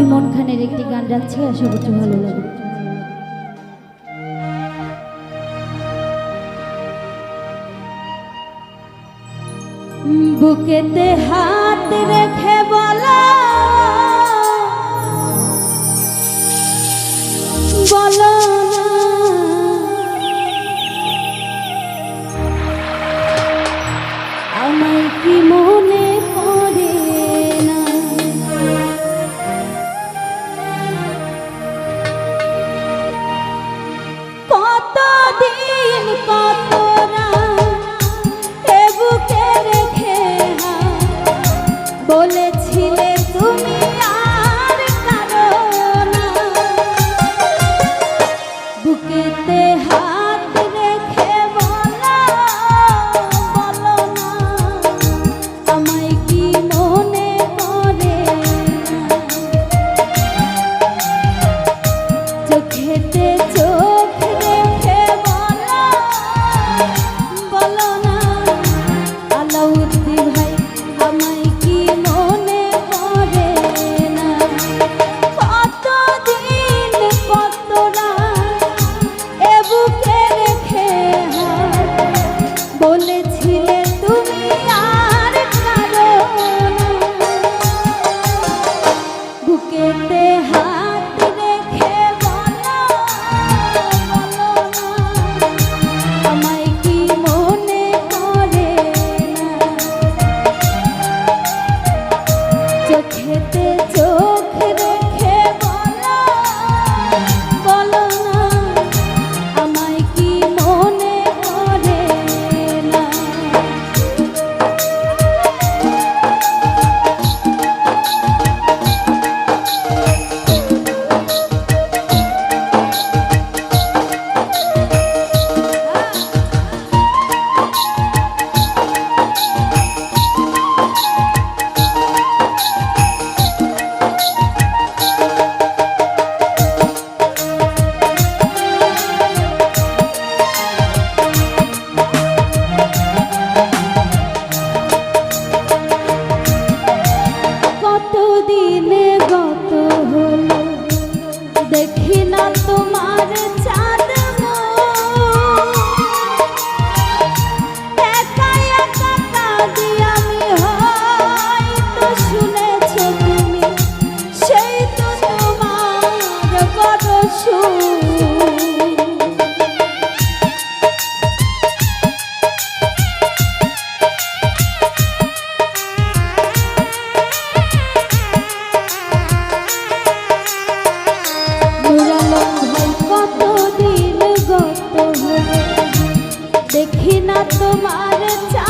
ইমন খানের একটি গান যাচ্ছে আশা করছি ভালো লাগে বুকেতে হাত রেখে বলা বলা তোমার চা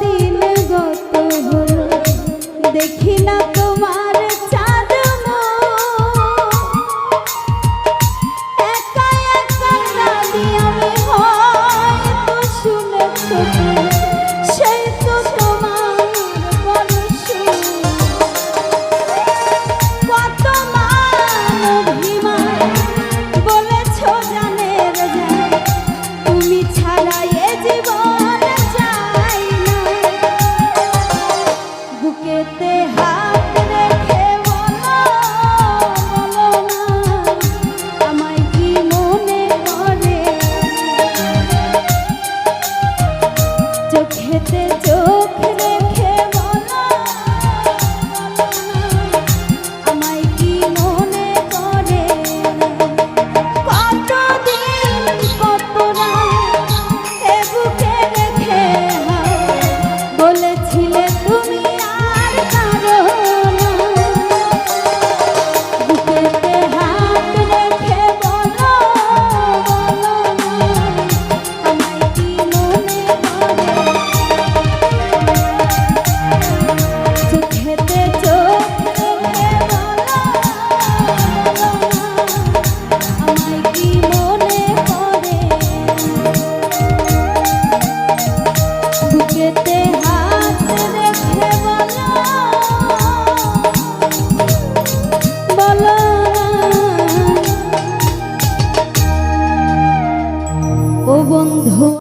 দিন গত হল। দেখি না